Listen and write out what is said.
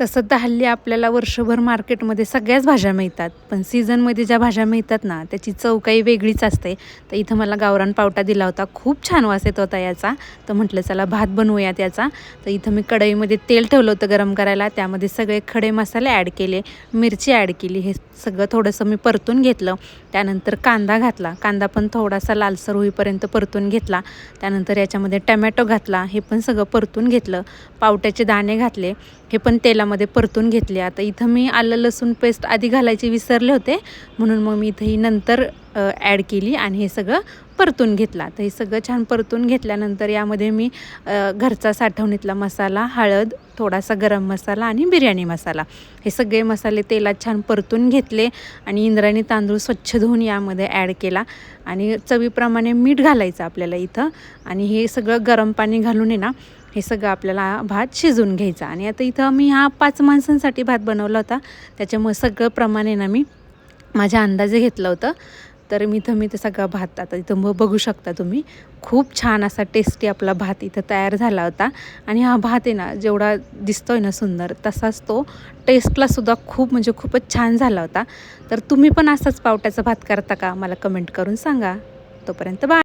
तसं तर हल्ली आपल्याला वर्षभर मार्केटमध्ये सगळ्याच भाज्या मिळतात. पण सीझनमध्ये ज्या भाज्या मिळतात ना त्याची चव काही वेगळीच असते. तर इथं मला गावरान पावटा दिला होता. खूप छान वास येत होता याचा. तर म्हटलं चला भात बनवूयात याचा. तर इथं मी कढईमध्ये तेल ठेवलं होतं गरम करायला. त्यामध्ये सगळे खडे मसाले ॲड केले मिरची ॲड केली. हे सगळं थोडंसं मी परतून घेतलं. त्यानंतर कांदा घातला. कांदा पण थोडासा लालसर होईपर्यंत परतून घेतला. त्यानंतर याच्यामध्ये टमॅटो घातला. हे पण सगळं परतून घेतलं. पावट्याचे दाणे घातले. हे पण तेलामध्ये परतून घेतले. आता इथं मी आलं लसूण पेस्ट आधी घालायची विसरले होते. म्हणून मग मी इथं ही नंतर ॲड केली आणि हे सगळं परतून घेतला. तर हे सगळं छान परतून घेतल्यानंतर यामध्ये मी घरचा साठवणीतला मसाला हळद थोडासा गरम मसाला आणि बिर्याणी मसाला. हे सगळे मसाले तेलात छान परतून घेतले आणि इंद्रायणी तांदूळ स्वच्छ धुवून यामध्ये ॲड केला. आणि चवीप्रमाणे मीठ घालायचं आपल्याला इथं. आणि हे सगळं गरम पाणी घालून आहे ना हे सगळं आपल्याला भात शिजवून घ्यायचा. आणि आता इथं मी हा पाच माणसांसाठी भात बनवला होता. त्याच्यामुळे सगळं प्रमाणे ना मी माझ्या अंदाजे घेतलं होतं. तर मी इथं मी ते सगळा भात आता इथं मग बघू शकता तुम्ही. खूप छान असा टेस्टी आपला भात इथं तयार झाला होता. आणि हा भात आहे ना जेवढा दिसतो आहे ना सुंदर तसाच तो टेस्टलासुद्धा खूप म्हणजे खूपच छान झाला होता. तर तुम्ही पण असाच पावट्याचा भात करता का? मला कमेंट करून सांगा. तोपर्यंत बा